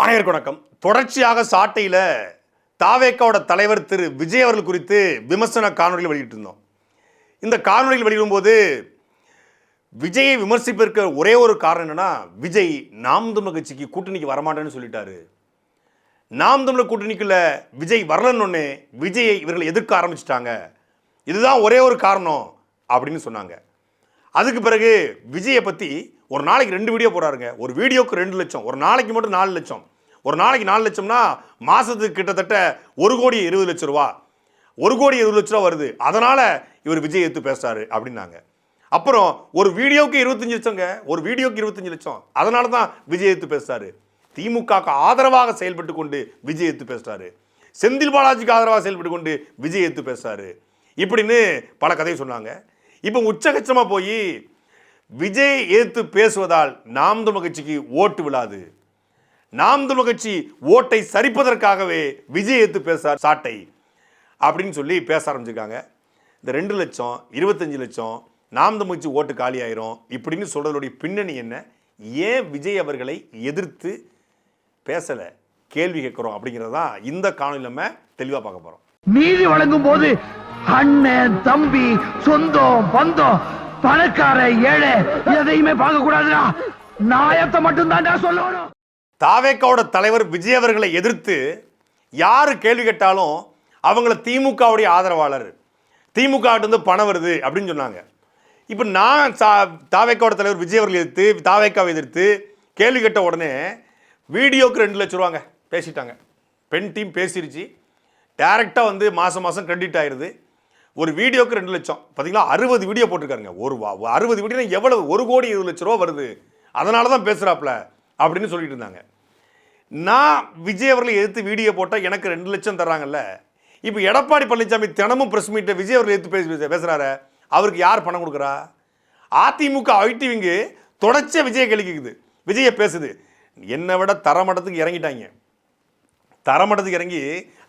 அனைவருக்கும் வணக்கம். தொடர்ச்சியாக சாட்டையில் தாவேக்காவோட தலைவர் திரு. விஜய் அவர்கள் குறித்து விமர்சன காணொலியில் வெளியிட்டிருந்தோம். இந்த காணொலியில் வெளியிடும்போது விஜயை விமர்சிப்பதற்கு ஒரே ஒரு காரணம் என்னென்னா விஜய் நாம் தமிழ் கட்சிக்கு கூட்டணிக்கு வரமாட்டேன்னு சொல்லிட்டாரு. நாம் தமிழர் கூட்டணிக்குள்ள விஜய் வரலன்னு விஜயை இவர்கள் எதிர்க்க ஆரம்பிச்சிட்டாங்க. இதுதான் ஒரே ஒரு காரணம் அப்படின்னு சொன்னாங்க. அதுக்கு பிறகு விஜயை பற்றி ஒரு நாளைக்கு ரெண்டு வீடியோ போடுறாருங்க. ஒரு வீடியோக்கு ரெண்டு லட்சம் ஒரு நாளைக்கு மட்டும் நாலு லட்சம். ஒரு நாளைக்கு நாலு லட்சம்னா மாதத்துக்கு கிட்டத்தட்ட ஒரு கோடி இருபது லட்ச ரூபா. ஒரு கோடி இருபது லட்ச ரூபா வருது. அதனால் இவர் விஜய் எடுத்து பேசுகிறாரு அப்படின்னாங்க. அப்புறம் ஒரு வீடியோவுக்கு இருபத்தஞ்சு லட்சங்க. ஒரு வீடியோக்கு இருபத்தஞ்சு லட்சம். அதனால தான் விஜய் எடுத்து பேசுகிறாரு திமுகவுக்கு ஆதரவாக செயல்பட்டு கொண்டு விஜய் எடுத்து பேசுகிறாரு செந்தில் பாலாஜிக்கு ஆதரவாக செயல்பட்டு கொண்டு விஜய் எடுத்து பேசுகிறாரு இப்படின்னு பல கதையை சொன்னாங்க. இப்போ உச்சகச்சமாக போய் விஜய் எதிர்த்து பேசுவதால் நாம் தமிழ் கட்சிக்கு ஓட்டு விழாது. நாம் தமிழ் கட்சி ஓட்டை சரிப்பதற்காகவே விஜய் எதிர்த்து பேசார் சாட்டை. அப்படின்னு சொல்லி பேச ஆரம்பிச்சிருக்காங்க. இந்த ரெண்டு லட்சம் இருபத்தஞ்சு லட்சம் நாம் தமிழ் கட்சி ஓட்டு காலி ஆயிரும் இப்படின்னு சொல்றதுடைய பின்னணி என்ன? ஏன் விஜய் அவர்களை எதிர்த்து பேசலை? கேள்வி கேட்குறோம் அப்படிங்கிறது தான் இந்த காணொலி நம்ம தெளிவாக பார்க்க போகிறோம் நீதி வழங்கும் போது அண்ணன் தம்பி சொந்தம் பந்தம் பணக்கார ஏழை எதையுமே பார்க்க கூடாதுடா நாயத்தை மட்டும் சொல்லணும். தாவேக்காவோட தலைவர் விஜய் அவர்களை எதிர்த்து யார் கேள்வி கேட்டாலும் அவங்கள திமுகவுடைய ஆதரவாளர் திமுக வந்து பணம் வருது அப்படின்னு சொன்னாங்க. இப்போ நான் சா தாவேக்காவோட தலைவர் விஜய் அவர்களை எதிர்த்து தாவேக்காவை எதிர்த்து கேள்வி கேட்ட உடனே வீடியோக்கு ரெண்டு லட்ச ரூபாங்க பேசிட்டாங்க. பெண் டீம் பேசிருச்சு. டேரெக்டாக வந்து மாதம் மாதம் கிரெடிட் ஆயிடுது ஒரு வீடியோக்கு ரெண்டு லட்சம். பார்த்தீங்களா அறுபது வீடியோ போட்டிருக்காருங்க. ஒரு வா- அறுபது வீடியோ எவ்வளவு? ஒரு கோடி இருபது லட்ச ரூபா வருது. அதனால தான் பேசுகிறாப்புல அப்படின்னு சொல்லிட்டு இருந்தாங்க. நான் விஜய் அவர்களை எதிர்த்து வீடியோ போட்டால் எனக்கு ரெண்டு லட்சம் தர்றாங்கல்ல. இப்போ எடப்பாடி பழனிசாமி தினமும் ப்ரெஸ் மீட்டை விஜய் அவர்களை எதிர்த்து பேசி பேசுகிறாரு அவருக்கு யார் பணம் கொடுக்குறா? அதிமுக ஐடிவிங்கு தொடர்ச்சியாக விஜயை கழிக்குது விஜயை பேசுது. என்னை விட தரமட்டத்துக்கு இறங்கிட்டாங்க. தரமட்டத்துக்கு இறங்கி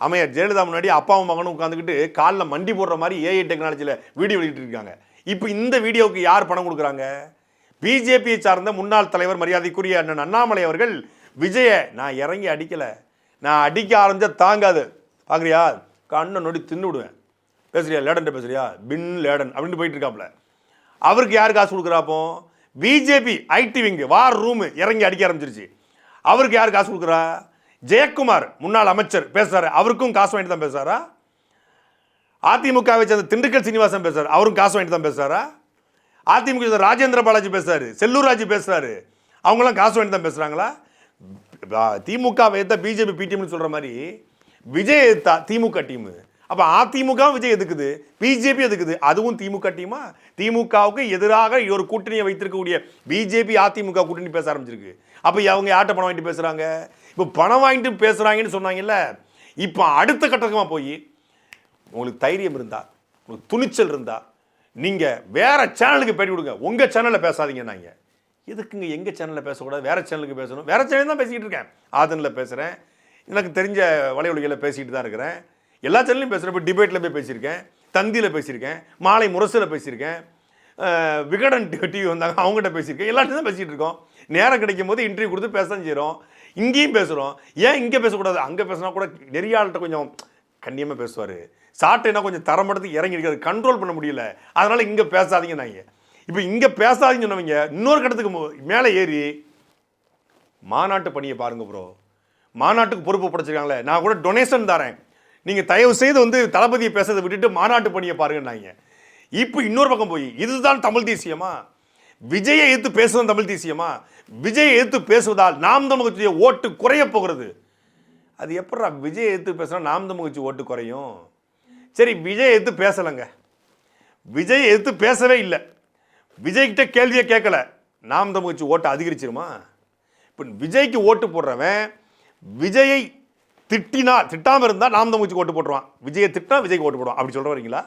அமையர் ஜெயலலிதா முன்னாடி அப்பாவும் மகனும் உட்காந்துக்கிட்டு காலில் மண்டி போடுற மாதிரி ஏஐ டெக்னாலஜியில் வீடியோ வெளியிட்டு இருக்காங்க. இப்போ இந்த வீடியோவுக்கு யார் பணம் கொடுக்குறாங்க? பிஜேபியை சார்ந்த முன்னாள் தலைவர் மரியாதைக்குரிய அண்ணன் அண்ணாமலை அவர்கள் விஜயை நான் இறங்கி அடிக்கலை. நான் அடிக்க ஆரம்பிச்சா தாங்காது. பார்க்குறியா கண்ணை நொடி தின்னு விடுவேன். பேசுறியா? லேடன் பேசுறியா? பின் லேடன் அப்படின்னு போயிட்டுருக்காப்புல அவருக்கு யார் காசு கொடுக்குறாப்போ BJP IT wing war room இறங்கி அடிக்க ஆரம்பிச்சிருச்சு. அவருக்கு யார் காசு கொடுக்குறா? ஜெயக்குமார் முன்னாள் அமைச்சர் பேசுகிறாரு அவருக்கும் காசு வாங்கிட்டு தான் பேசுகிறாரா அதிமுகவை சேர்ந்த திண்டுக்கல் சீனிவாசன் பேசுகிறார் அவரும் காசு வாங்கிட்டு தான் பேசுறாரா? அதிமுக சேர்ந்த ராஜேந்திர பாலாஜி பேசுகிறாரு செல்லூர் ராஜு பேசுகிறாரு அவங்களாம் காசு வாங்கிட்டு தான் பேசுகிறாங்களா திமுக எத்த பிஜேபி பிடிஎம்னு சொல்கிற மாதிரி விஜய் எதிர்த்தா திமுக டீம் அப்போ அதிமுக விஜய் எதுக்குது? பிஜேபி எதுக்குது? அதுவும் திமுக டீமா திமுகவுக்கு எதிராக ஒரு கூட்டணியை வைத்திருக்கக்கூடிய பிஜேபி அதிமுக கூட்டணி பேச ஆரம்பிச்சிருக்கு. அப்போ அவங்க யார்கிட்ட பணம் வாங்கிட்டு பேசுகிறாங்க இப்போ பணம் வாங்கிட்டு பேசுகிறாங்கன்னு சொன்னாங்கல்ல இப்போ அடுத்த கட்டமாக போய் உங்களுக்கு தைரியம் இருந்தால் உங்களுக்கு துணிச்சல் இருந்தால் நீங்கள் வேறு சேனலுக்கு பேட்டி கொடுங்க. உங்கள் சேனலில் பேசாதீங்க நாங்கள் எதுக்குங்க எங்கள் சேனலில் பேசக்கூடாது? வேறு சேனலுக்கு பேசணும். வேறு சேனல் தான் பேசிக்கிட்டு இருக்கேன். ஆதனில் பேசுகிறேன் எனக்கு தெரிஞ்ச வலையொலிகளில் பேசிக்கிட்டு தான் இருக்கிறேன். எல்லா சேனல்லையும் பேசுகிறேன் இப்போ டிபேட்டில் போய் பேசியிருக்கேன். தந்தியில் பேசியிருக்கேன். மாலை முரசில் பேசியிருக்கேன். விகடன் டிவி வந்தாங்க. அவங்ககிட்ட பேசியிருக்கேன். எல்லாத்தையும் தான் பேசிகிட்டு இருக்கோம். நேரம் கிடைக்கும் போது இன்டர்வியூ கொடுத்து பேச தான் செய்கிறோம் இங்கேயும் பேசுகிறோம் ஏன் இங்கே பேசக்கூடாது? அங்கே பேசினா கூட நெறியாள்கிட்ட கொஞ்சம் கண்ணியமாக பேசுவார். சாட்டைனா கொஞ்சம் தரமட்டத்துக்கு இறங்கி இருக்காது. கண்ட்ரோல் பண்ண முடியல. அதனால் இங்கே பேசாதீங்க நாங்கள் இப்போ இங்கே பேசாதீங்கன்னு சொன்னவங்க இன்னொரு கட்டத்துக்கு மேலே ஏறி மாநாட்டு பணியை பாருங்க ப்ரோ மாநாட்டுக்கு பொறுப்பு படைச்சிருக்காங்களே நான் கூட டொனேஷன் தரேன். நீங்கள் தயவு செய்து வந்து தளபதியை பேசுறதை விட்டுட்டு மாநாட்டு பணியை பாருங்கன்னாங்க இப்போ இன்னொரு பக்கம் போய் இதுதான் தமிழ் தேசியமா? விஜயை எதிர்த்து பேசுவது தமிழ் தேசியமா? விஜயை எதிர்த்து பேசுவதால் நாம் தமிழ் ஓட்டு குறைய போகிறது. அது எப்படா விஜய் எதிர்த்து பேசுனா நாம் தமிழ்கட்சி ஓட்டு குறையும்? சரி விஜய் எதிர்த்து பேசலைங்க. விஜய் எதிர்த்து பேசவே இல்லை. விஜய்கிட்ட கேள்வியை கேட்கல. நாம் தமிழ்கட்சி ஓட்டு அதிகரிச்சிருமா? இப்போ விஜய்க்கு ஓட்டு போடுறவன் விஜயை திட்டினா திட்டாமல் இருந்தால் நாம் தமிழ்ச்சி ஓட்டு போட்டுருவான். விஜயை திட்டினா விஜய்க்கு ஓட்டு போடுவான். அப்படி சொல்கிற வரீங்களா?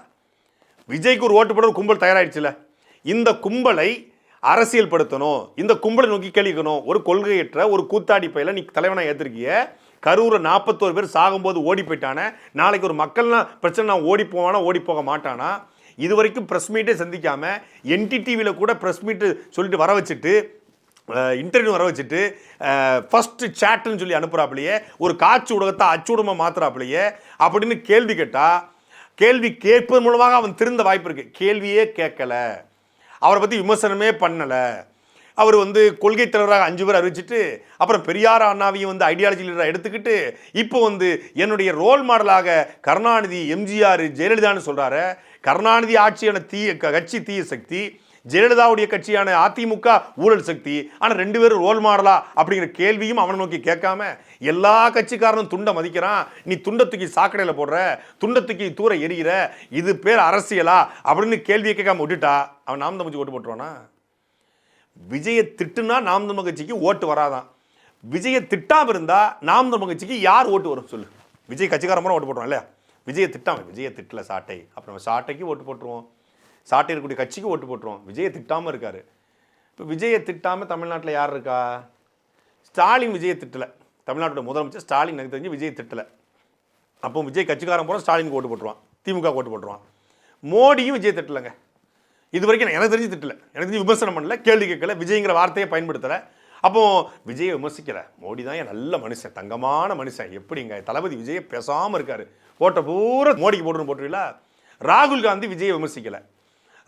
விஜய்க்கு ஒரு ஓட்டு போடுற ஒரு கும்பல் தயாராகிடுச்சுல இந்த கும்பலை அரசியல் படுத்தணும் இந்த கும்பலை நோக்கி கழிக்கணும் ஒரு கொள்கையற்ற ஒரு கூத்தாடி பையில நீ தலைவனாக ஏற்றிருக்கிய கரூரை நாற்பத்தோரு பேர் சாகும்போது ஓடி போயிட்டானே. நாளைக்கு ஒரு மக்கள்னா பிரச்சனை நான் ஓடி போவானா ஓடி போக மாட்டானா? இது வரைக்கும் ப்ரெஸ் மீட்டே சந்திக்காமல் என்டிடிவியில் கூட ப்ரெஸ் மீட்டு சொல்லிட்டு வர வச்சுட்டு இன்டர்வியூ வர வச்சுட்டு ஃபஸ்ட்டு சேட்டுன்னு சொல்லி அனுப்புகிறாப்புலையே ஒரு காட்சி ஊடகத்தை அச்சூடமாக மாற்றுறாப்புலையே அப்படின்னு கேள்வி கேட்டால் கேள்வி கேட்பது மூலமாக அவன் திருந்த வாய்ப்பு இருக்குது கேள்வியே கேட்கல. அவரை பற்றி விமர்சனமே பண்ணலை. அவர் வந்து கொள்கை தலைவராக அஞ்சு பேர் அறிவிச்சிட்டு அப்புறம் பெரியார் அண்ணாவையும் வந்து ஐடியாலஜி லீடராக எடுத்துக்கிட்டு இப்போ வந்து என்னுடைய ரோல் மாடலாக கருணாநிதி எம்ஜிஆர் ஜெயலலிதான்னு சொல்கிறாரு கருணாநிதி ஆட்சியான தீய க- கட்சி தீய சக்தி ஜெயலலிதாவுடைய கட்சியான அதிமுக ஊழல் சக்தி. ஆனால் ரெண்டு பேரும் ரோல் மாடலா அப்படிங்கிற கேள்வியும் அவனை நோக்கி கேட்காம எல்லா கட்சிக்காரனும் துண்டை மதிக்கிறான். நீ துண்டை தூக்கி சாக்கடையில் போடுற துண்டை தூக்கி தூர எரிகிற இது பேர் அரசியலா அப்படின்னு கேள்வியை கேட்காம விட்டுட்டா அவன் நாம் தமிழ்ச்சி ஓட்டு போட்டுருவானா? விஜயை திட்டுனா நாம் தமிழ் கட்சிக்கு ஓட்டு வராதான். விஜயை திட்டாமல் இருந்தால் நாம் தமிழ் கட்சிக்கு யார் ஓட்டு வரும் சொல்லு. விஜய் கட்சிக்காரன் ஓட்டு போட்டுருவோம் இல்லையா? விஜயை திட்டாமல் விஜயை திட்டல சாட்டை. அப்புறம் சாட்டைக்கு ஓட்டு போட்டுருவோம். சாட்டியிருக்கூடிய கட்சிக்கு ஓட்டு போட்டுருவோம். விஜயை திட்டாமல் இருக்கார். இப்போ விஜயை திட்டாமல் தமிழ்நாட்டில் யார் இருக்கா? ஸ்டாலின் விஜயை திட்டலை. தமிழ்நாட்டோட முதலமைச்சர் ஸ்டாலின் எனக்கு தெரிஞ்சு விஜயை திட்டல. அப்போ விஜய் கட்சிக்காரன் போகிற ஸ்டாலினுக்கு ஓட்டு போட்டுருவான். திமுக ஓட்டு போட்டுருவான். மோடியும் விஜய் திட்டலைங்க. இது வரைக்கும் நான் எனக்கு தெரிஞ்சு திட்டலை. எனக்கு தெரிஞ்சு விமர்சனம் பண்ணல கேள்வி கேட்கல விஜய்ங்கிற வார்த்தையை பயன்படுத்தலை. அப்போ விஜயை விமர்சிக்கல. மோடி தான் என் நல்ல மனுஷன் தங்கமான மனுஷன். எப்படிங்க? தளபதி விஜயை பேசாமல் இருக்காரு. ஓட்ட பூரா மோடிக்கு போட்டுன்னு போட்டுருவீங்களா? ராகுல் காந்தி விஜயை விமர்சிக்கலை.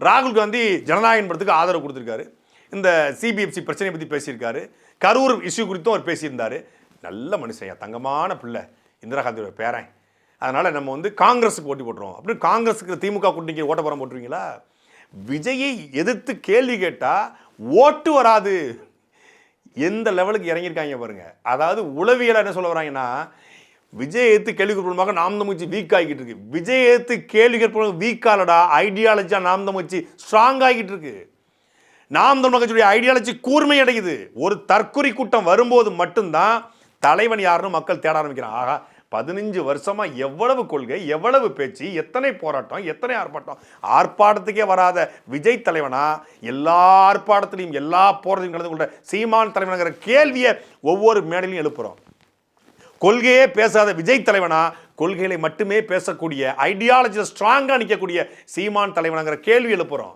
ராகுல் காந்தி ஜனநாயகம் படத்துக்கு ஆதரவு கொடுத்துருக்காரு. இந்த சிபிஎஃப்சி பிரச்சனையை பற்றி பேசியிருக்காரு. கரூர் இஷ்யூ குறித்தும் அவர் பேசியிருந்தாரு. நல்ல மனுஷன் தங்கமான பிள்ளை இந்திரா காந்தியோட பேரன். அதனால் நம்ம வந்து காங்கிரஸுக்கு ஓட்டி போட்டுருவோம். அப்படின்னு காங்கிரஸுக்கு திமுக கூட்டணிக்கு ஓட்ட போகிறோம் போட்டுருவீங்களா? விஜயை எதிர்த்து கேள்வி கேட்டால் ஓட்டு வராது. எந்த லெவலுக்கு இறங்கியிருக்காங்க பாருங்க. அதாவது உளவியலாக என்ன சொல்ல வராங்கன்னா விஜய் ஏத்து கேள்வி கேட்பமாக நாம் தமிழ்ச்சி வீக் ஆகிட்டு இருக்கு. விஜய் ஏத்து கேள்வி கேட்பதாக வீக் ஆகலடா ஐடியாலஜியாக நாம் தமிழ்ச்சி ஸ்ட்ராங் ஆகிட்டு இருக்கு. நாம் தமிழ் கட்சியுடைய ஐடியாலஜி கூர்மை அடையுது. ஒரு தற்குறி கூட்டம் வரும்போது மட்டும்தான் தலைவன் யாருன்னு மக்கள் தேட ஆரம்பிக்கிறான் ஆகா பதினஞ்சு வருஷமாக எவ்வளவு கொள்கை எவ்வளவு பேச்சு எத்தனை போராட்டம் எத்தனை ஆர்ப்பாட்டம்? ஆர்ப்பாட்டத்துக்கே வராத விஜய் தலைவனா? எல்லா ஆர்ப்பாட்டத்திலையும் எல்லா போராட்டத்தையும் கலந்து கொண்ட சீமான் தலைவனுங்கிற கேள்வியை ஒவ்வொரு மேடையிலையும் எழுப்புறோம். கொள்கையே பேசாத விஜய் தலைவனா? கொள்கைகளை மட்டுமே பேசக்கூடிய ஐடியாலஜியில் ஸ்ட்ராங்காக நிற்கக்கூடிய சீமான் தலைவனாங்கிற கேள்வி எழுப்புகிறோம்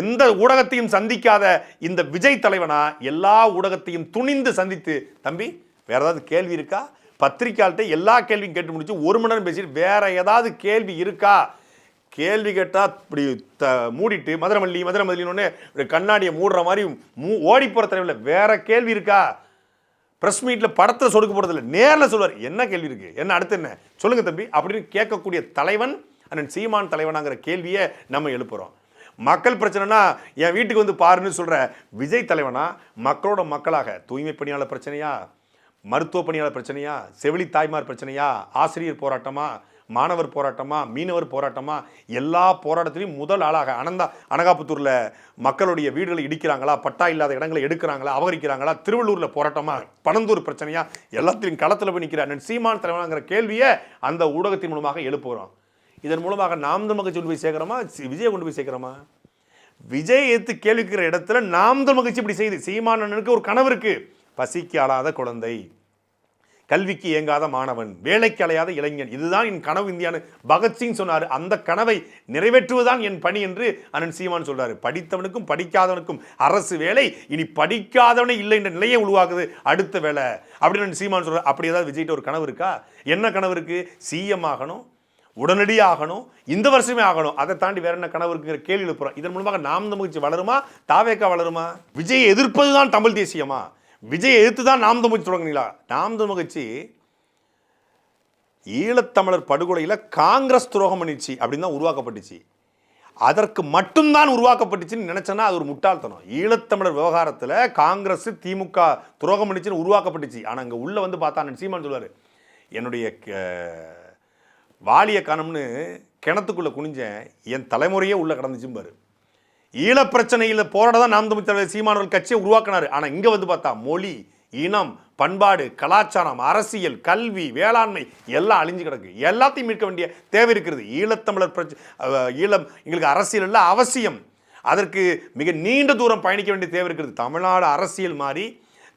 எந்த ஊடகத்தையும் சந்திக்காத இந்த விஜய் தலைவனா? எல்லா ஊடகத்தையும் துணிந்து சந்தித்து தம்பி வேற ஏதாவது கேள்வி இருக்கா? பத்திரிக்கையாள்கிட்ட எல்லா கேள்வியும் கேட்டு முடிச்சு ஒரு மணி நேரம் பேசிட்டு வேற ஏதாவது கேள்வி இருக்கா? கேள்வி கேட்டால் இப்படி த மூடிட்டு மதுரமல்லி மதுரமல்லின்னு இப்படி கண்ணாடியை மூடுற மாதிரி மூ ஓடி போகிற தலைவில் வேற கேள்வி இருக்கா? ப்ரெஸ் மீட்டில் படத்தில் சொடுக்க போகிறதில்ல நேரில் சொல்வார் என்ன கேள்வி இருக்குது என்ன அடுத்து என்ன? சொல்லுங்கள் தம்பி. அப்படின்னு கேட்கக்கூடிய தலைவன் அண்ணன் சீமான் தலைவனாங்கிற கேள்வியை நம்ம எழுப்புகிறோம் மக்கள் பிரச்சனைனா என் வீட்டுக்கு வந்து பாருன்னு சொல்கிற விஜய் தலைவனா? மக்களோட மக்களாக. தூய்மை பணியாளர் பிரச்சனையா? மருத்துவ பணியாளர் பிரச்சனையா? செவிலி தாய்மார் பிரச்சனையா? ஆசிரியர் போராட்டமா? மாணவர் போராட்டமாக மீனவர் போராட்டமாக எல்லா போராட்டத்திலையும் முதல் ஆளாக அனந்தா அனகாபுத்தூரில் மக்களுடைய வீடுகளை இடிக்கிறாங்களா பட்டா இல்லாத இடங்களை எடுக்கிறாங்களா அபகரிக்கிறாங்களா திருவள்ளூரில் போராட்டமாக பனந்தூர் பிரச்சனையாக எல்லாத்திலையும் களத்தில் போய் நிற்கிற சீமான் தலைவனாங்கிற கேள்வியை அந்த ஊடகத்தின் மூலமாக எழுப்புகிறோம். இதன் மூலமாக நாம் தமிழ் கட்சி கொண்டு போய் சேர்க்குறோமா விஜயை கொண்டு போய் சேர்க்குறோமா? விஜய் எடுத்து கேள்விக்கிற இடத்துல நாம் தமிழ் கட்சி இப்படி செய்யுது சீமானனுக்கு ஒரு கனவு இருக்குது பசிக்கு ஆளாத குழந்தை. கல்விக்கு இயங்காத மாணவன் வேலைக்கு அலையாத இளைஞன். இதுதான் என் கனவு இந்தியான்னு பகத்சிங் சொன்னார். அந்த கனவை நிறைவேற்றுவதுதான் என் பணி என்று அண்ணன் சீமான் சொல்றாரு. படித்தவனுக்கும் படிக்காதவனுக்கும் அரசு வேலை இனி படிக்காதவனே இல்லை என்ற நிலையை உருவாக்குது அடுத்த வேலை. அப்படின்னு அண்ணன் சீமான் சொல்றாரு. அப்படி ஏதாவது விஜய்கிட்ட ஒரு கனவு இருக்கா? என்ன கனவு இருக்கு? சிஎம் ஆகணும் உடனடியாக ஆகணும் இந்த வருஷமே ஆகணும். அதை தாண்டி வேற என்ன கனவு இருக்குங்கிற கேள்வி எழுப்புறோம். இதன் மூலமாக நாம் தமிழ்ச்சி வளருமா? தாவேக்கா வளருமா? விஜயை எதிர்ப்பது தான் தமிழ் தேசியமா? விஜயை எதிர்த்து தான் நாம் தமிழ் தொடங்கினீங்களா? நாம் தமிழ் கட்சி ஈழத்தமிழர் படுகொலையில் காங்கிரஸ் துரோகம் பண்ணிச்சு அப்படின்னு தான் உருவாக்கப்பட்டுச்சு. அதற்கு மட்டும்தான் உருவாக்கப்பட்டுச்சுன்னு நினச்சேன்னா அது ஒரு முட்டாள்தனம். ஈழத்தமிழர் விவகாரத்தில் காங்கிரஸ் திமுக துரோகம் பண்ணிச்சுன்னு உருவாக்கப்பட்டுச்சு. ஆனால் அங்கே உள்ளே வந்து பார்த்தா அண்ணன் சீமான் சொல்லுவார் என்னுடைய க- வாலிய கணம்னு கிணத்துக்குள்ளே குனிஞ்சேன் என் தலைமுறையே உள்ளே கடந்துச்சும் ஈழப்பிரச்சனையில் பிரச்சனையில் போராட தான் நாம் தமிழ் தலைவர் சீமானவர்கள் கட்சியை உருவாக்கினார். ஆனால் இங்கே வந்து பார்த்தா மொழி இனம் பண்பாடு கலாச்சாரம் அரசியல் கல்வி வேளாண்மை எல்லாம் அழிஞ்சு கிடக்கு. எல்லாத்தையும் மீட்க வேண்டிய தேவை இருக்கிறது. ஈழத்தமிழர் பிரச்ச ஈழம் எங்களுக்கு அரசியல் இல்லை அவசியம். அதற்கு மிக நீண்ட தூரம் பயணிக்க வேண்டிய தேவை இருக்கிறது. தமிழ்நாடு அரசியல் மாறி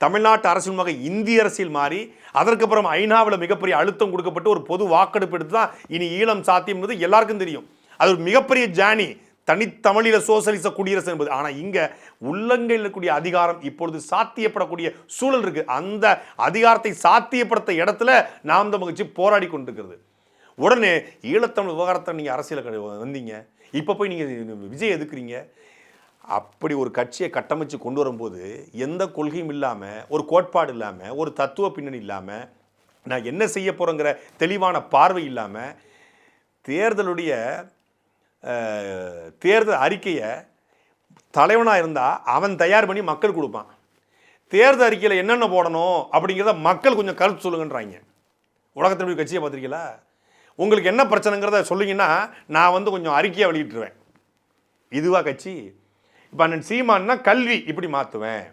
தமிழ்நாட்டு அரசியல் மூலமாக இந்திய அரசியல் மாறி அதற்கப்புறம் ஐநாவில் மிகப்பெரிய அழுத்தம் கொடுக்கப்பட்டு ஒரு பொது வாக்கெடுப்பு எடுத்து தான் இனி ஈழம் சாத்தியம் என்பது எல்லாருக்கும் தெரியும். அது ஒரு மிகப்பெரிய ஜானி தனித்தமிழில சோசலிச குடியரசு என்பது. ஆனால் இங்கே உள்ளங்கையில் இருக்கக்கூடிய அதிகாரம் இப்பொழுது சாத்தியப்படக்கூடிய சூழல் இருக்குது அந்த அதிகாரத்தை சாத்தியப்படுத்த இடத்துல நாம் தமிழ் கட்சி போராடி கொண்டிருக்கிறது. உடனே ஈழத்தமிழ் விவகாரத்தை நீங்கள் அரசியல் வந்தீங்க. இப்போ போய் நீங்கள் விஜய் எதுக்குறீங்க? அப்படி ஒரு கட்சியை கட்டமைச்சு கொண்டு வரும்போது எந்த கொள்கையும் இல்லாமல் ஒரு கோட்பாடு இல்லாமல் ஒரு தத்துவ பின்னணி இல்லாமல் நான் என்ன செய்ய போகிறேங்கிற தெளிவான பார்வை இல்லாமல் தேர்தலுடைய தேர்தல் அறிக்கையை தலைவனாக இருந்தால் அவன் தயார் பண்ணி மக்கள் கொடுப்பான். தேர்தல் அறிக்கையில் என்னென்ன போடணும் அப்படிங்கிறத மக்கள் கொஞ்சம் கருத்து சொல்லுங்கன்றாங்க. உலகத்தினுடைய கட்சியை பார்த்துருக்கீங்களா? உங்களுக்கு என்ன பிரச்சனைங்கிறத சொல்லிங்கன்னா நான் வந்து கொஞ்சம் அறிக்கையாக வெளியிட்டுருவேன். இதுவாக கட்சி? இப்போ அண்ணன் சீமான்னா கல்வி இப்படி மாற்றுவேன்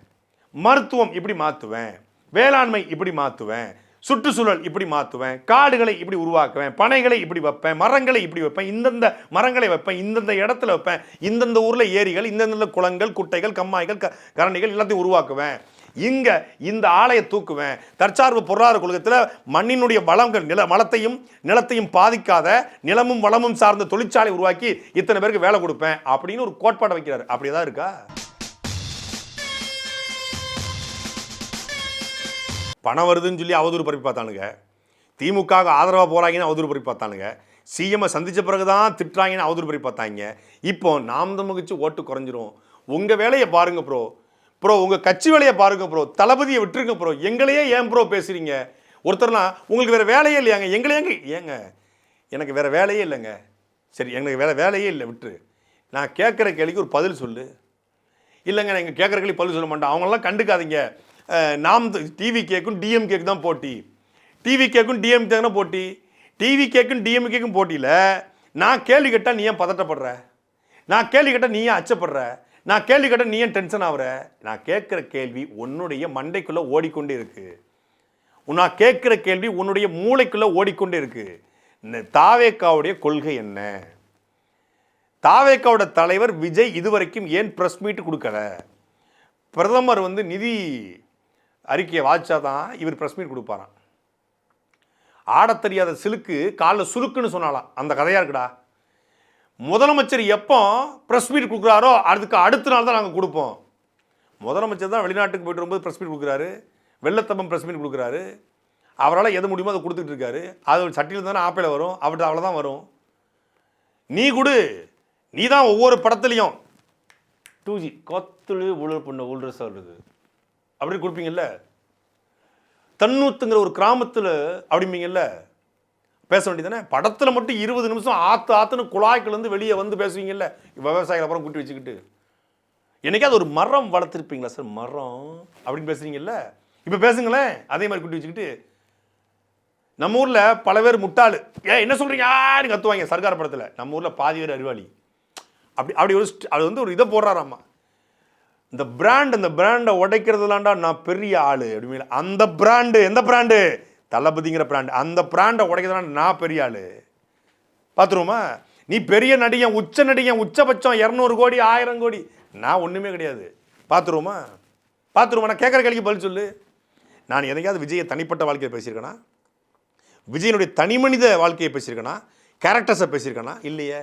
மருத்துவம் இப்படி மாற்றுவேன் வேளாண்மை இப்படி மாற்றுவேன் சுற்றுச்சூழல் இப்படி மாற்றுவேன் காடுகளை இப்படி உருவாக்குவேன் பனைகளை இப்படி வைப்பேன் மரங்களை இப்படி வைப்பேன் இந்தந்த மரங்களை வைப்பேன் இந்தந்த இடத்துல வைப்பேன் இந்தந்த ஊரில் ஏரிகள் இந்தந்த குளங்கள் குட்டைகள் கம்மாய்கள் க கரணிகள் எல்லாத்தையும் உருவாக்குவேன். இங்க இந்த ஆலையை தூக்குவேன். தற்சார்பு பொருளாதார கொள்கத்தில் மண்ணினுடைய வளங்கள் நில வளத்தையும் நிலத்தையும் பாதிக்காத நிலமும் வளமும் சார்ந்த தொழிற்சாலை உருவாக்கி இத்தனை பேருக்கு வேலை கொடுப்பேன் அப்படின்னு ஒரு கோட்பாடு வைக்கிறாரு. அப்படி தான் இருக்கா? பணம் வருதுன்னு சொல்லி அவதூறு பரப்பி பார்த்தானுங்க. திமுக ஆதரவாக போகிறாங்கன்னு அவதூறு பரப்பி பார்த்தானுங்க. சிஎம்ஐ சந்தித்த பிறகு தான் திட்டுறாங்கன்னு அவதூறு பரப்பி பார்த்தாங்க. இப்போ நாம் தமிழ்ச்சி ஓட்டு குறைஞ்சிரும். உங்கள் வேலையை பாருங்கள் ப்ரோ ப்ரோ உங்கள் கட்சி வேலையை பாருங்கள் ப்ரோ தளபதியை விட்டுருங்க ப்ரோ எங்களையே ஏன் ப்ரோ பேசுகிறீங்க ஒருத்தர்னா உங்களுக்கு வேறு வேலையே இல்லையாங்க. எங்களை ஏங்க ஏங்க எனக்கு வேறு வேலையே இல்லைங்க. சரி எனக்கு வேறு வேலையே இல்லை. விட்டுரு. நான் கேட்குற கேள்விக்கு ஒரு பதில் சொல்லு. இல்லைங்க நான் இங்கே கேட்குற கேள்வி பதில் சொல்ல மாட்டேன். அவங்களெல்லாம் கண்டுக்காதீங்க. நாம் டிவி கேக்கும் டிஎம் கேக்கு தான் போட்டி. டிவி கேக்கும் டிஎம் தானே போட்டி. டிவி கேக்கும் டிஎம் கேக்கும் போட்டியில் நான் கேள்வி கேட்டால் நீ ஏன் பதட்டப்படுற? நான் கேள்வி கேட்டால் நீ ஏன் அச்சப்படுற? நான் கேள்வி கேட்டால் நீ ஏன் டென்ஷன் ஆகுற? நான் கேட்குற கேள்வி உன்னுடைய மண்டைக்குள்ளே ஓடிக்கொண்டே இருக்கு. நான் கேட்குற கேள்வி உன்னுடைய மூளைக்குள்ளே ஓடிக்கொண்டே இருக்கு. இந்த தாவேக்காவுடைய கொள்கை என்ன? தாவேக்காவோட தலைவர் விஜய் இதுவரைக்கும் ஏன் ப்ரெஸ் மீட் கொடுக்கல? பிரதமர் வந்து நிதி அறிக்கையை வாய்ச்சா தான் இவர் ப்ரெஸ் மீட் கொடுப்பாராம். ஆட தெரியாத சிலுக்கு காலில் சுருக்குன்னு சொன்னாலாம் அந்த கதையாக இருக்குடா. முதலமைச்சர் எப்போ ப்ரெஸ் மீட் கொடுக்குறாரோ அதுக்கு அடுத்த நாள் தான் நாங்கள் கொடுப்போம். முதலமைச்சர் தான் வெளிநாட்டுக்கு போயிட்டு வரும்போது ப்ரெஸ் மீட் கொடுக்குறாரு. வெள்ளத்தப்பம் ப்ரெஸ் மீட் கொடுக்குறாரு. அவரால் எது முடியுமோ அதை கொடுத்துட்டு இருக்காரு. அது சட்டியில் தானே ஆப்பையில் வரும். அவர்கிட்ட அவ்வளோதான் வரும். நீ கொடு. நீ தான் ஒவ்வொரு படத்துலையும். டூ ஜி கொத்துழு உழு பொண்ணு ஊழல் சொல்றது அப்படின்னு கொடுப்பீங்கல்ல? தன்னூத்துங்கிற ஒரு கிராமத்தில் அப்படிம்பீங்கல்ல? பேச வேண்டியதானே படத்தில் மட்டும் இருபது நிமிஷம் ஆத்து ஆத்துன்னு குழாய்க்குலேருந்து வெளியே வந்து பேசுவீங்கல்ல? விவசாயிகள் அப்புறம் கூட்டி வச்சுக்கிட்டு. என்னைக்காவது ஒரு மரம் வளர்த்துருப்பீங்களா சார்? மரம் அப்படின்னு பேசுறீங்கல்ல? இப்போ பேசுங்களேன். அதே மாதிரி கூட்டி வச்சுக்கிட்டு. நம்ம ஊரில் பல பேர் முட்டாளு. ஏ என்ன சொல்கிறீங்க யாருன்னு கத்துவாங்க சர்க்கார் படத்தில். நம்ம ஊரில் பாதி பேர் அறிவாளி. அப்படி அப்படி ஒரு அது வந்து ஒரு இதை போடுறாராம்மா இந்த பிராண்ட் இந்த பிராண்டை உடைக்கிறதுலாண்டா நான் பெரிய ஆளு அப்படின்னு அந்த பிராண்டு எந்த பிராண்டு தளபதிங்கிற பிராண்டு அந்த பிராண்டை உடைக்கிறதுலாம் நான் பெரிய ஆள். பார்த்துருவோமா நீ பெரிய நடிகன் உச்ச நடிகன் உச்சபட்சம் இரநூறு கோடி ஆயிரம் கோடி. நான் ஒன்றுமே கிடையாது. பார்த்துருவோமா பார்த்துருவோம் நான் கேட்குற கேள்விக்கு பதில் சொல்லு. நான் எதையாவது விஜயை தனிப்பட்ட வாழ்க்கையை பேசியிருக்கேனா? விஜயனுடைய தனிமனித வாழ்க்கையை பேசியிருக்கேனா? கேரக்டர்ஸை பேசியிருக்கேனா? இல்லையே.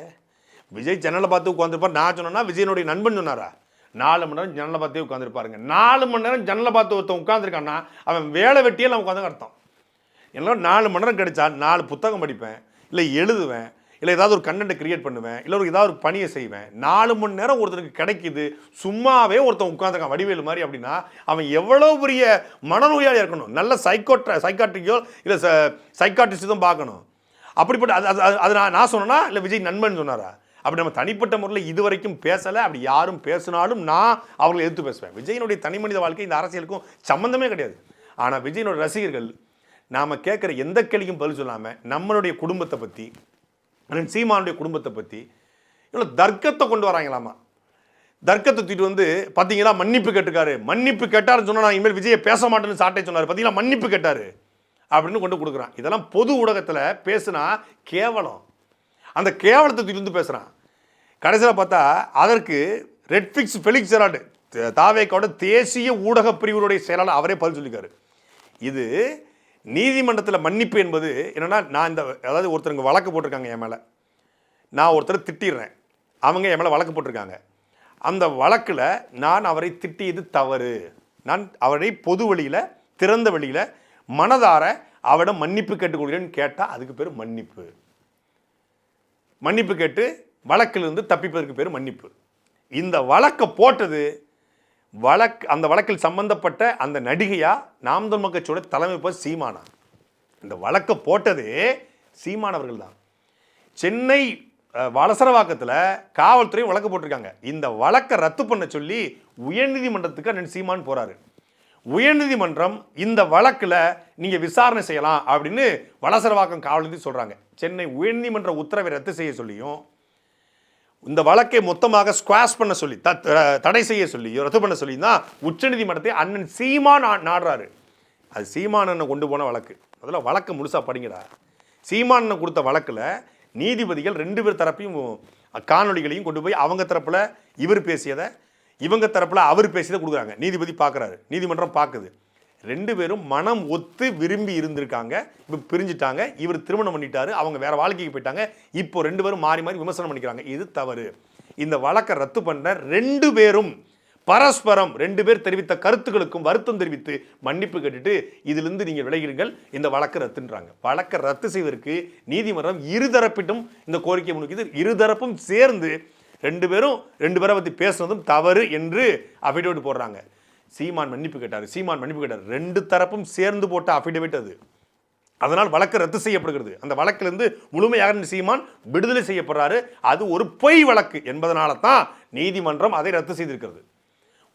விஜய் ஜன்னலை பார்த்து உட்காந்துருப்பார் நான் சொன்னேன்னா விஜயனுடைய நண்பன் சொன்னாரா? நாலு மணி நேரம் ஜன்னலை பார்த்தே உட்காந்துருப்பாருங்க நாலு மணி நேரம் ஜன்னலை பார்த்து ஒருத்தன் உட்காந்துருக்கான்னா அவன் வேலை வெட்டியே நம்ம உட்காந்து அர்த்தம். எல்லாம் நாலு மணி நேரம் கிடைச்சா நாலு புத்தகம் படிப்பேன் இல்லை எழுதுவேன் இல்லை ஏதாவது ஒரு கண்டென்ட் கிரியேட் பண்ணுவேன் இல்லை ஒரு ஏதாவது ஒரு பணியை செய்வேன். நாலு மணி நேரம் ஒருத்தருக்கு கிடைக்குது சும்மாவே ஒருத்தன் உட்காந்துருக்கான் வடிவேலு மாதிரி அப்படின்னா அவன் எவ்வளோ பெரிய மனநோயாளியாக இருக்கணும். நல்ல சைக்கோட்ர சைக்காட்ரிக்கோ இல்லை சைக்காட்ரிஸ்ட் தான் பார்க்கணும். அப்படிப்பட்ட அது அது அது- அது நான் நான் சொன்னேன்னா இல்லை விஜய் நண்பன் சொன்னாரா? அப்படி நம்ம தனிப்பட்ட முறையில் இது வரைக்கும் பேசலை அப்படி யாரும் பேசினாலும் நான் அவர்களை எதிர்த்து பேசுவேன். விஜயனுடைய தனிமனித வாழ்க்கை இந்த அரசியலுக்கும் சம்மந்தமே கிடையாது. ஆனால் விஜயனுடைய ரசிகர்கள் நாம் கேட்குற எந்த கேள்விக்கும் பதில் சொல்லாமல் நம்மளுடைய குடும்பத்தை பற்றி அண்ணன் சீமானுடைய குடும்பத்தை பற்றி இவ்வளோ தர்க்கத்தை கொண்டு வராங்களாமா? தர்க்கத்தை தூக்கிட்டு வந்து பார்த்தீங்களா மன்னிப்பு கேட்டுக்காரு மன்னிப்பு கேட்டார்னு சொன்னால் நான் இனிமேல் விஜயை பேச மாட்டேன்னு சாட்டை சொன்னார். பார்த்தீங்களா மன்னிப்பு கேட்டார் அப்படின்னு கொண்டு கொடுக்குறான். இதெல்லாம் பொது ஊடகத்தில் பேசுனா கேவலம். அந்த கேவலத்தை தூக்கிட்டு வந்து பேசுகிறான் கடைசியில் பார்த்தா அதற்கு ரெட்ஃபிக்ஸ் ஃபெலிக்ஸ் ஜெரால்டு தாவேக்கோட தேசிய ஊடக பிரிவினுடைய செயலாளர் அவரே பதில் சொல்லிக்காரு இது நீதிமன்றத்தில் மன்னிப்பு என்பது என்னென்னா நான் இந்த அதாவது ஒருத்தருங்க வழக்கு போட்டிருக்காங்க என் மேலே. நான் ஒருத்தரை திட்டிடுறேன். அவங்க என் மேலே வழக்கு போட்டிருக்காங்க. அந்த வழக்கில் நான் அவரை திட்டியது தவறு. நான் அவரை பொது வழியில் திறந்த வழியில் மனதார அவரிடம் மன்னிப்பு கேட்டுக்கொள்கிறேன்னு கேட்டால் அதுக்கு பேர் மன்னிப்பு. மன்னிப்பு கேட்டு வழக்கிலிருந்து தப்பிப்பதற்கு பேர் மன்னிப்பு. இந்த வழக்கை போட்டது வழக்கு அந்த வழக்கில் சம்பந்தப்பட்ட அந்த நடிகையா நாம் தமிழ் கட்சியோட தலைமை சீமானா? இந்த வழக்கை போட்டதே சீமானவர்கள் தான். சென்னை வலசரவாக்கத்தில் காவல்துறை வழக்கு போட்டிருக்காங்க. இந்த வழக்கை ரத்து பண்ண சொல்லி உயர்நீதிமன்றத்துக்கு அண்ணன் சீமான் போகிறாரு உயர்நீதிமன்றம் இந்த வழக்கில் நீங்கள் விசாரணை செய்யலாம் அப்படின்னு வலசரவாக்கம் காவல் சொல்கிறாங்க சென்னை உயர்நீதிமன்ற உத்தரவை ரத்து செய்ய சொல்லியும் இந்த வழக்கை மொத்தமாக ஸ்குவாஷ் பண்ண சொல்லி த- தடை செய்ய சொல்லி ரத்து பண்ண சொல்லி தான் உச்சநீதிமன்றத்தை அண்ணன் சீமான் நாடுறாரு. அது சீமானனை கொண்டு போன வழக்கு. முதல்ல வழக்கை முழுசாக படிங்கடா. சீமானனை கொடுத்த வழக்கில் நீதிபதிகள் ரெண்டு பேர் தரப்பையும் காணொளிகளையும் கொண்டு போய் அவங்க தரப்பில் இவர் பேசியதை இவங்க தரப்பில் அவர் பேசியதை கொடுக்குறாங்க. நீதிபதி பார்க்குறாரு. நீதிமன்றம் பார்க்குது. ரெண்டு பேரும் மனம் ஒத்து விரும்பி இருந்திருக்காங்க. இப்போ பிரிஞ்சுட்டாங்க. இவர் திருமணம் பண்ணிட்டாரு. அவங்க வேற வாழ்க்கைக்கு போயிட்டாங்க. இப்போ ரெண்டு பேரும் மாறி மாறி விமர்சனம் பண்ணிக்கிறாங்க. இது தவறு. இந்த வழக்கை ரத்து பண்ண ரெண்டு பேரும் பரஸ்பரம் ரெண்டு பேர் தெரிவித்த கருத்துக்களுக்கும் வருத்தம் தெரிவித்து மன்னிப்பு கேட்டுட்டு இதிலிருந்து நீங்கள் விலகிடுங்கள். இந்த வழக்கை ரத்துன்றாங்க. வழக்கை ரத்து செய்வதற்கு நீதிமன்றம் இருதரப்பிட்டும் இந்த கோரிக்கை முன்வைக்குது. இருதரப்பும் சேர்ந்து ரெண்டு பேரும் ரெண்டு பேரை பற்றி பேசுனதும் தவறு என்று அஃபிடேவிட் போடுறாங்க. சீமான் மன்னிப்பு கேட்டார். சீமான் மன்னிப்பு கேட்டார். ரெண்டு தரப்பும் சேர்ந்து போட்ட அஃபிடேவிட் அது. அதனால் வழக்கு ரத்து செய்யப்படுகிறது. அந்த வழக்கிலிருந்து முழுமையாக சீமான் விடுதலை செய்யப்படுறாரு. அது ஒரு பொய் வழக்கு என்பதனால தான் நீதிமன்றம் அதை ரத்து செய்திருக்கிறது.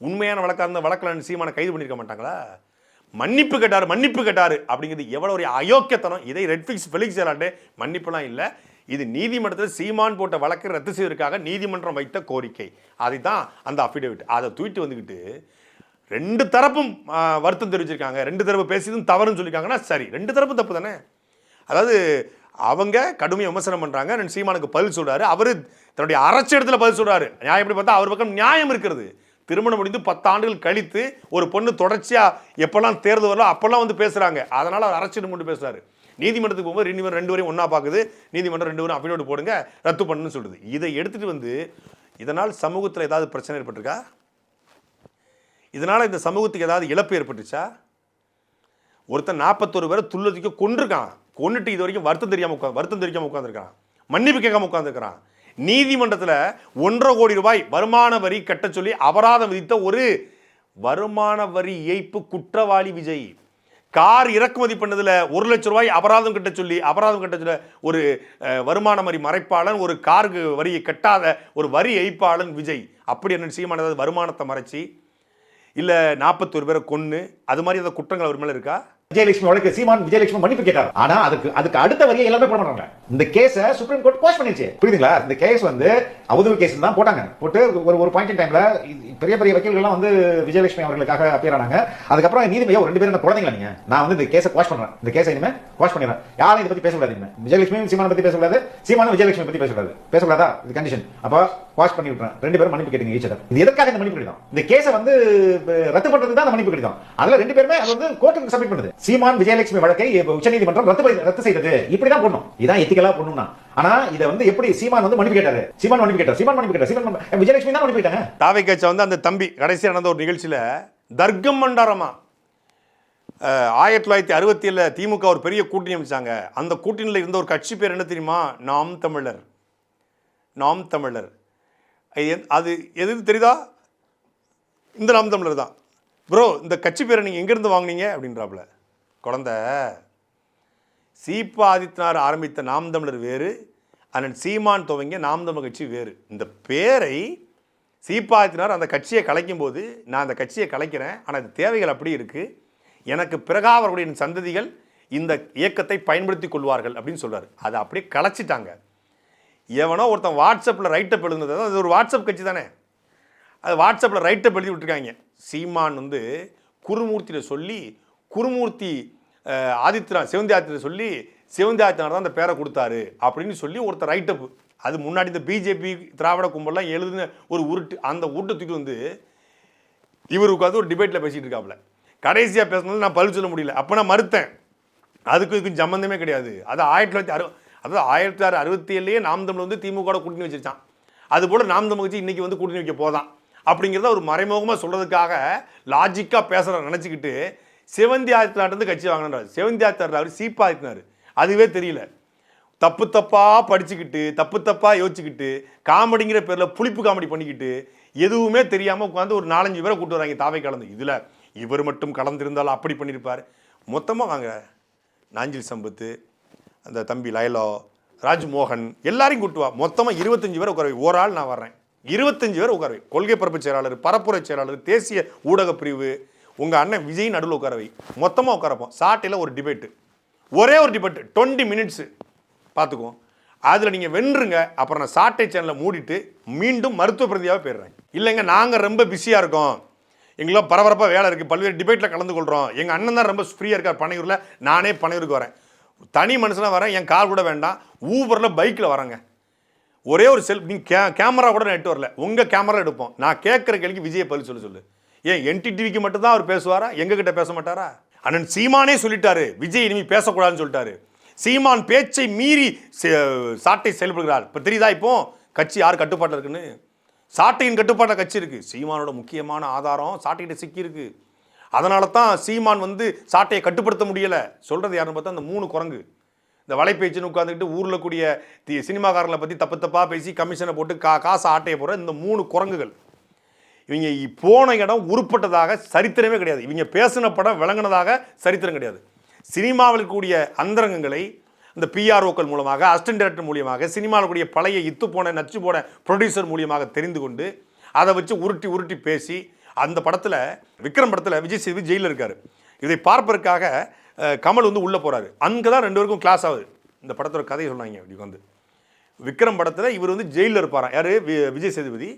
உண்மையான வழக்காக இருந்த வழக்கில் சீமானை கைது பண்ணியிருக்க மாட்டாங்களா? மன்னிப்பு கேட்டார் மன்னிப்பு கேட்டார் அப்படிங்கிறது எவ்வளோ ஒரு அயோக்கியத்தனம். இதை ரெட்ஃபிக்ஸ் ஃபெலிக்ஸ் எல்லாட்டே மன்னிப்புலாம் இல்லை. இது நீதிமன்றத்தில் சீமான் போட்ட வழக்கை ரத்து செய்வதற்காக நீதிமன்றம் வைத்த கோரிக்கை. அதை தான் அந்த அஃபிடேவிட் அதை தூக்கிட்டு வந்துக்கிட்டு ரெண்டு தரப்பும் வருத்தம் தெரிவிச்சிருக்காங்க. ரெண்டு தரப்பு பேசியதும் தவறுன்னு சொல்லியிருக்காங்கன்னா சரி. ரெண்டு தரப்பும் தப்பு தானே? அதாவது அவங்க கடுமையாக விமர்சனம் பண்ணுறாங்க ரெண்டு சீமானுக்கு பதில் சொல்கிறாரு அவர் தன்னுடைய அரைச்ச இடத்துல பதில் சொல்கிறாரு நியாயம் எப்படி பார்த்தா அவர் பக்கம் நியாயம் இருக்கிறது. திருமணம் முடிந்து பத்து ஆண்டுகள் கழித்து ஒரு பொண்ணு தொடர்ச்சியாக எப்போல்லாம் தேர்தல் வரலோ அப்போல்லாம் வந்து பேசுகிறாங்க அதனால் அவர் அரைச்சிட்டு மட்டும் பேசுகிறாரு நீதிமன்றத்துக்கு போகும்போது ரெண்டு பேரும் ரெண்டு வரையும் ஒன்றா பார்க்குது நீதிமன்றம் ரெண்டு பேரும் அபினோடு போடுங்க ரத்து பண்ணுன்னு சொல்லுது. இதை எடுத்துகிட்டு வந்து இதனால் சமூகத்தில் ஏதாவது பிரச்சனை ஏற்பட்டிருக்கா? இதனால் இந்த சமூகத்துக்கு ஏதாவது இழப்பு ஏற்பட்டுச்சா? ஒருத்தன் நாற்பத்தொரு பேரை துள்ளதுக்கு கொண்டிருக்கான் கொண்டுட்டு இது வரைக்கும் வருத்தம் தெரியாமல் உட்காந்து வருத்தம் தெரியாமல் உட்காந்துருக்கான் மன்னிப்பு கேட்காம உட்காந்துருக்கிறான் நீதிமன்றத்தில் ஒன்றரை கோடி ரூபாய் வருமான வரி கட்ட சொல்லி அபராதம் விதித்த ஒரு வருமான வரி ஏய்ப்பு குற்றவாளி விஜய். கார் இறக்குமதி பண்ணதில் ஒரு லட்சம் ரூபாய் அபராதம் கட்ட சொல்லி அபராதம் கட்ட சொல்ல ஒரு வருமான வரி மறைப்பாளன் ஒரு காருக்கு வரியை கட்டாத ஒரு வரி ஏய்ப்பாளன் விஜய். அப்படி என்ன சீமான வருமானத்தை மறைச்சி இல்லை நாற்பத்தொரு பேரை கொன்று அது மாதிரி ஏதாவது குற்றங்கள் அவர் மேலே இருக்கா? விஜயலட்சுமி வழக்கு சீமான் விஜயலட்சுமி மன்னிப்பு கேட்டார். ஆனா அதுக்கு அதுக்கு அடுத்த வரியை எல்லாமே போட மாட்டாங்க. இந்த கேஸ சுப்ரீம் கோர்ட் கோஷ் பண்ணிடுச்சு. புரியுதுங்களா? இந்த கேஸ் வந்து அவதூறு கேஸ் தான் போட்டாங்க. போட்டு ஒரு ஒரு பாயிண்ட் டைம்ல பெரிய பெரிய வக்கீல்கள்லாம் வந்து விஜயலட்சுமி அவர்களுக்காக அப்பியர் ஆனாங்க. அதுக்கப்புறம் நீதிபதி ஒரு ரெண்டு பேரும் இந்த குழந்தைங்களா நீங்க? நான் வந்து இந்த கேஸை கோஷ் பண்றேன். இந்த கேஸை இனிமே கோஷ் பண்ணிடுறேன். யாரும் இதை பத்தி பேசக்கூடாது இனிமே. விஜயலட்சுமி சீமான பத்தி பேசக்கூடாது. சீமான விஜயலட்சுமி பத்தி பேசக்கூடாது. பேசக்கூடாதா? இது கண்டிஷன் அப்போ வாஷ் பண்ணி விட்டுறேன். ரெண்டு பேரும் மன்னிப்பு கேட்டீங்க ஈச் இது எதற்காக இந்த மன்னிப்பு கடிதம் இந்த கேஸை வந்து ரத்து பண்றது தான் மன்னிப்பு கடிதம் அதுல ரெண்டு பேருமே அது வந்து கோர்ட்டுக்கு சப்மிட் பண்ணுது. சீமான் விஜயலட்சுமி வழக்கை உச்சநீதிமன்றம் ரத்து ரத்து செய்தது. இப்படிதான் பண்ணணும் இதான் எத்திக்கலா பண்ணணும்னா ஆனா இதை வந்து எப்படி சீமான் வந்து மன்னிப்பு கேட்டாரு? சீமான் மன்னிப்பு கேட்டார். சீமான் மன்னிப்பு கேட்டார். சீமான் விஜயலட்சுமி தான் மன்னிப்பு கேட்டாங்க. தாவை கட்சி வந்து அந்த தம்பி கடைசியாக நடந்த ஒரு நிகழ்ச்சியில தர்க்கம் மண்டாரமா ஆயிரத்தி தொள்ளாயிரத்தி அறுபத்தி ஏழில் திமுக ஒரு பெரிய கூட்டணி அமைச்சாங்க. அந்த கூட்டணியில் இருந்த ஒரு கட்சி பேர் என்ன தெரியுமா? நாம் தமிழர். நாம் தமிழர். அது அது எது தெரியுதா? இந்த நாம் தமிழர் தான். ப்ரோ இந்த கட்சி பேரை நீங்கள் எங்கேருந்து வாங்குனீங்க? அப்படின்றாப்புல. குழந்த சீப்பா ஆதித்யனார் ஆரம்பித்த நாம் தமிழர் வேறு அண்ணன் சீமான் துவங்கிய நாம் தமிழ் கட்சி வேறு. இந்த பேரை சீப்பாதித்தினார் அந்த கட்சியை கலைக்கும் போது நான் அந்த கட்சியை கலைக்கிறேன் ஆனால் இந்த தேவைகள் அப்படி இருக்குது எனக்கு பிறகா அவர்களுடைய சந்ததிகள் இந்த இயக்கத்தை பயன்படுத்தி கொள்வார்கள் அப்படின்னு சொல்கிறார் அதை அப்படியே கலைச்சிட்டாங்க. எவனோ ஒருத்தன் வாட்ஸ்அப்பில் ரைட்டப் எழுதுனது தான் அது ஒரு வாட்ஸ்அப் கட்சி தானே. அது வாட்ஸ்அப்பில் ரைட்டப் எழுதி விட்டுருக்காங்க. சீமான் வந்து குருமூர்த்தியில் சொல்லி குருமூர்த்தி அஹ், ஆதித்யநாத் சிவந்தி ஆதித்யநாத் சொல்லி சிவந்தி ஆதித்யநாத் தான் அந்த பேரை கொடுத்தாரு அப்படின்னு சொல்லி ஒருத்தர் ரைட்டப் அது முன்னாடி இந்த பிஜேபி திராவிட கும்பல்லாம் எழுதுன ஒரு உருட்டு அந்த உருட்டத்துக்கு வந்து இவர் உட்காந்து ஒரு டிபேட்டில் பேசிகிட்டு இருக்காப்புல. கடைசியாக பேசினது நான் பதில் சொல்ல முடியல. அப்போ நான் மறுத்தேன். அதுக்கு இதுக்கும் சம்மந்தமே கிடையாது. அது ஆயிரத்தி தொள்ளாயிரத்தி அறு அதாவது ஆயிரத்தி தொள்ளாயிரத்தி அறுபத்தி ஏழுலேயே நாம் தமிழ் வந்து திமுக கூட்டணி வச்சிருச்சான் அதுபோல் நாம் தமிழ் கட்சி இன்னைக்கு வந்து கூட்டணி வைக்க போதான் அப்படிங்கிறத ஒரு மறைமுகமாக சொல்கிறதுக்காக லாஜிக்காக பேசுகிற நினச்சிக்கிட்டு சிவந்தி ஆதித்யநாத் கட்சி வாங்கினார். சிவந்தி ஆதித்யநாத் அவர் சீப்பா ஆதித்யனார் அதுவே தெரியல. தப்பு தப்பாக படிச்சுக்கிட்டு தப்பு தப்பாக யோசிச்சுக்கிட்டு காமெடிங்கிற பேரில் புளிப்பு காமெடி பண்ணிக்கிட்டு எதுவுமே தெரியாமல் உட்காந்து ஒரு நாலஞ்சு பேரை கூட்டு வராங்க தாவை கலந்து. இதில் இவர் மட்டும் கலந்துருந்தாலும் அப்படி பண்ணியிருப்பார் மொத்தமாக வாங்க. நாஞ்சில் சம்பத்து அந்த தம்பி லைலோ ராஜ்மோகன் எல்லாரையும் கூட்டு வா. மொத்தமாக இருபத்தஞ்சி பேர் உட்கார வை. ஒரு ஆள் நான் வர்றேன். இருபத்தஞ்சு பேர் உட்கார வை. கொள்கை பரப்பு செயலாளர் பரப்புரை செயலாளர் தேசிய ஊடக பிரிவு உங்கள் அண்ணன் விஜய் நடுவில் உட்கார வை. மொத்தமாக உட்காரப்போம் சாட்டையில் ஒரு டிபேட்டு ஒரே ஒரு டிபேட்டு டுவெண்ட்டி மினிட்ஸு பார்த்துக்குவோம். அதில் நீங்கள் வென்றுங்க. அப்புறம் நான் சாட்டை சேனலை மூடிட்டு மீண்டும் மருத்துவ பிரதியாக போயிடுறேன். இல்லைங்க நாங்கள் ரொம்ப பிஸியாக இருக்கோம். எங்களாம் பரபரப்பாக வேலை இருக்குது பல்வேறு டிபேட்டில் கலந்து கொள்கிறோம் எங்கள் அண்ணன் தான் ரொம்ப ஃப்ரீயாக இருக்கார். பனையூரில் நானே பனையூருக்கு வரேன். தனி மனுஷனாக வரேன் என் கார் கூட வேண்டாம். ஊபரில் பைக்கில் வரேங்க. ஒரே ஒரு செல் நீ கே கேமரா கூட நெட் வரல. உங்கள் கேமரா எடுப்போம். நான் கேட்குற கேள்விக்கு விஜயை பதில் சொல்லி சொல்லு. ஏன் என்டிடிவிக்கு மட்டும் தான் அவர் பேசுவாரா? எங்ககிட்ட பேச மாட்டாரா? அண்ணன் சீமானே சொல்லிட்டாரு. விஜய் இனிமே பேசக்கூடாதுன்னு சொல்லிட்டாரு. சீமான் பேச்சை மீறி செ- சாட்டை செயல்படுகிறார். இப்போ தெரியுதா இப்போ? கட்சி யார் கட்டுப்பாட்டில் இருக்குன்னு? சாட்டையின் கட்டுப்பாட்டில் கட்சி இருக்குது சீமானோட முக்கியமான ஆதாரம் சாட்டைகிட்ட சிக்கியிருக்கு. அதனால தான் சீமான் வந்து சாட்டையை கட்டுப்படுத்த முடியலை. சொல்கிறது யாருன்னு பார்த்தா அந்த மூணு குரங்கு. இந்த வலைப்பேச்சின்னு உட்காந்துக்கிட்டு ஊரில் கூடிய தி- சினிமாக்காரங்களை பற்றி தப்பு தப்பாக பேசி கமிஷனை போட்டு கா காசு ஆட்டையை போகிற இந்த மூணு குரங்குகள். இவங்க போன இடம் உருப்பட்டதாக சரித்திரமே கிடையாது. இவங்க பேசின படம் விளங்கினதாக சரித்திரம் கிடையாது. சினிமாவில் கூடிய அந்தரங்கங்களை இந்த பிஆர்ஓக்கள் மூலமாக அசிஸ்டன்ட் டைரக்டர் மூலியமாக சினிமாவில் கூடிய பழைய இத்து போன நச்சு போன ப்ரொடியூசர் மூலியமாக தெரிந்து கொண்டு அதை வச்சு உருட்டி உருட்டி பேசி அந்த படத்தில் விக்ரம் படத்தில் விஜய் சேதுபதி ஜெயிலில் இருக்கார். இதை பார்ப்பதற்காக கமல் வந்து உள்ளே போகிறாரு அங்கே தான் ரெண்டு பேருக்கும் கிளாஸ் ஆகுது. இந்த படத்தோட கதையை சொன்னாங்க இப்படி வந்து. விக்ரம் படத்தில் இவர் வந்து ஜெயிலில் இருப்பாராம் யார்? விஜய் சேதுபதி.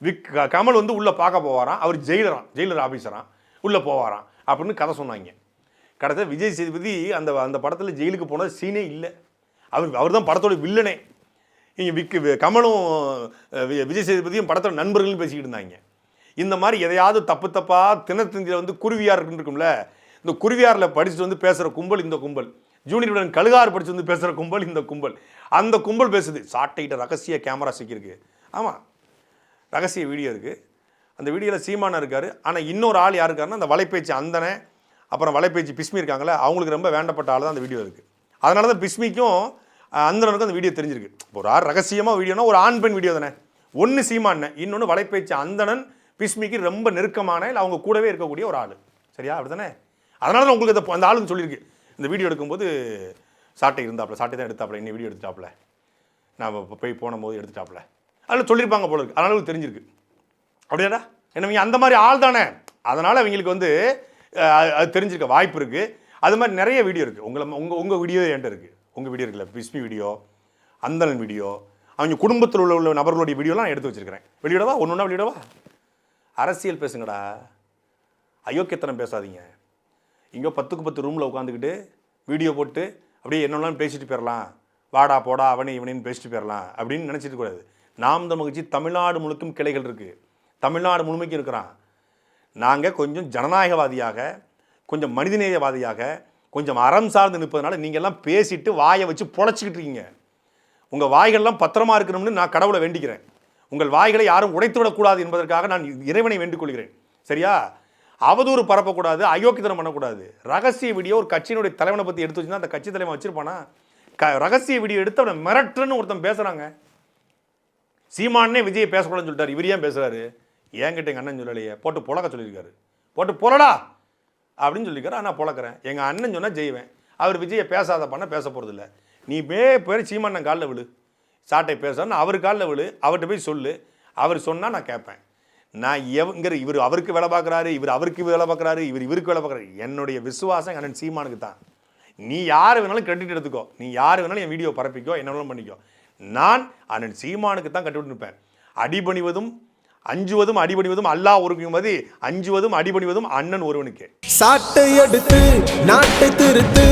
விக் கமல் வந்து உள்ளே பார்க்க போவாராம். அவர் ஜெயிலராம். ஜெயிலர் ஆஃபீஸராம் உள்ளே போவாராம். அப்படின்னு கதை சொன்னாங்க. கடைசியாக விஜய் சேதுபதி அந்த அந்த படத்தில் ஜெயிலுக்கு போனது சீனே இல்லை. அவர் அவர் தான் படத்தோட வில்லனே. இங்கே விக்கு கமலும் வி- விஜய் சேதுபதியும் படத்தோட நண்பர்கள் பேசிக்கிட்டு இருந்தாங்க. இந்த மாதிரி எதையாவது தப்பு தப்பாக தினத்தந்தியில் வந்து குருவியார் இருக்கும்ல இந்த குருவியாரில் படிச்சுட்டு வந்து பேசுகிற கும்பல் இந்த கும்பல். ஜூனியர் கழுகார் படித்து வந்து பேசுகிற கும்பல் இந்த கும்பல். அந்த கும்பல் பேசுது. சாட்டைகிட்ட ரகசிய கேமரா சிக்கியிருக்கு. ஆமாம் ரகசிய வீடியோ இருக்குது அந்த வீடியோவில் சீமானா இருக்கார். ஆனால் இன்னொரு ஆள் யார் இருக்காருன்னா அந்த வலைப்பேச்சு அந்தனை அப்புறம் வலைப்பேச்சு பிஸ்மி இருக்காங்களே அவங்களுக்கு ரொம்ப வேண்டப்பட்ட ஆள் தான் அந்த வீடியோ இருக்குது அதனால தான் பிஸ்மிக்கும் அந்தனனுக்கும் அந்த வீடியோ தெரிஞ்சிருக்கு. இப்போ ஒரு ஆள் ரகசியமாக வீடியோனா ஒரு ஆண் பெண் வீடியோ தானே. ஒன்று சீமானன் இன்னொன்று வலைப்பேச்சு அந்தணன் பிஸ்மிக்கு ரொம்ப நெருக்கமான இல்லை அவங்க கூடவே இருக்கக்கூடிய ஒரு ஆள். சரியா? அப்படி தானே அதனால தான் உங்களுக்கு அந்த- அந்த ஆளுங்க சொல்லியிருக்கு. இந்த வீடியோ எடுக்கும்போது சாட்டை இருந்தாப்புல சாட்டை தான் எடுத்தாப்புல இன்னும் வீடியோ எடுத்துட்டாப்புல. நான் இப்போ போய் போன போது எடுத்துட்டாப்புல. அதில் சொல்லியிருப்பாங்க போல இருக்கு. அதனால தெரிஞ்சிருக்கு. அப்படியாடா? என்ன அந்த மாதிரி ஆள் தானே. அதனால் அவங்களுக்கு வந்து அது- அது தெரிஞ்சிருக்க வாய்ப்பு இருக்குது அது மாதிரி நிறைய வீடியோ இருக்குது உங்களை உங்கள் உங்கள் வீடியோ என்கிட்ட இருக்குது உங்கள் வீடியோ இருக்குல்ல பிஸ்மி வீடியோ அந்தலன் வீடியோ அவங்க குடும்பத்தில் உள்ள உள்ள நபர்களுடைய வீடியோலாம் நான் எடுத்து வச்சிருக்கிறேன். வெளியிடவா? ஒன்று ஒன்றா வெளியிடவா? அரசியல் பேசுங்கடா. அயோக்கியத்தனம் பேசாதீங்க. இங்கே பத்துக்கு பத்து ரூமில் உட்காந்துக்கிட்டு வீடியோ போட்டு அப்படியே என்னெல்லாம் பேசிட்டு போயிடலாம் வாடா போடா அவனே இவனேன்னு பேசிட்டு போயிடலாம் அப்படின்னு நினச்சிட்டு கூடாது. நாம் தமிழ் கட்சி தமிழ்நாடு முழுக்கும் கிளைகள் இருக்குது தமிழ்நாடு முழுமைக்கும் இருக்கிறான். நாங்கள் கொஞ்சம் ஜனநாயகவாதியாக கொஞ்சம் மனிதநேயவாதியாக கொஞ்சம் அறம் சார்ந்து நிற்பதனால நீங்க எல்லாம் பேசிட்டு வாயை வச்சு பொழைச்சிக்கிட்டு இருக்கீங்க. உங்கள் வாய்கள்லாம் பத்திரமா இருக்கணும்னு நான் கடவுளை வேண்டிக்கிறேன். உங்கள் வாய்களை யாரும் உடைத்து விடக்கூடாது என்பதற்காக நான் இறைவனை வேண்டுகொள்கிறேன் சரியா? அவதூறு பரப்பக்கூடாது அயோக்கியத்தனம் பண்ணக்கூடாது. ரகசிய வீடியோ ஒரு கட்சியினுடைய தலைவனை பற்றி எடுத்து வச்சுன்னா அந்த கட்சி தலைவன் வச்சிருப்பானா? க ரகசிய வீடியோ எடுத்து அவனை மிரட்டுன்னு ஒருத்தன் பேசுகிறாங்க சீமானே விஜய் பேசக்கூடாதுன்னு சொல்லிட்டார். இவர் ஏன் பேசுறாரு? என்கிட்ட எங்கள் அண்ணன் சொல்லலையே. போட்டு புழக்க சொல்லியிருக்காரு. போட்டு புலடா அப்படின்னு சொல்லியிருக்காரு. ஆனால் புழக்கிறேன். எங்கள் அண்ணன் சொன்னால் ஜெய்வேன். அவர் விஜயை பேசாத பண்ண பேச போகிறதில்ல நீ மே போய் சீமான் காலில் விழு. சாட்டை பேசணும் அவர் காலில் விழு அவர்கிட்ட போய் சொல்லு. அவர் சொன்னால் நான் கேட்பேன். நான் எவங்கிற இவர் அவருக்கு வேலை பார்க்குறாரு இவர் அவருக்கு வேலை பார்க்குறாரு இவர் இவருக்கு வேலை பார்க்குறாரு. என்னுடைய விசுவாசம் எங்கள் அண்ணன் சீமானுக்கு தான். நீ யார் வேணாலும் கிரெடிட் எடுத்துக்கோ. நீ யார் வேணாலும் என் வீடியோ பரப்பிக்கோ என்ன வேணாலும் பண்ணிக்கோ. நான் அண்ணன் சீமானுக்கு தான் கட்டுவிட்டு நிற்பேன் அடிபணிவதும் அஞ்சுவதும் அடிபணிவதும் அல்லாஹ் ஒருங்குமதி அஞ்சுவதும் அடிபணிவதும் அண்ணன் ஒருவனுக்கு. சாட்டை எடுத்து நாட்டை திருத்து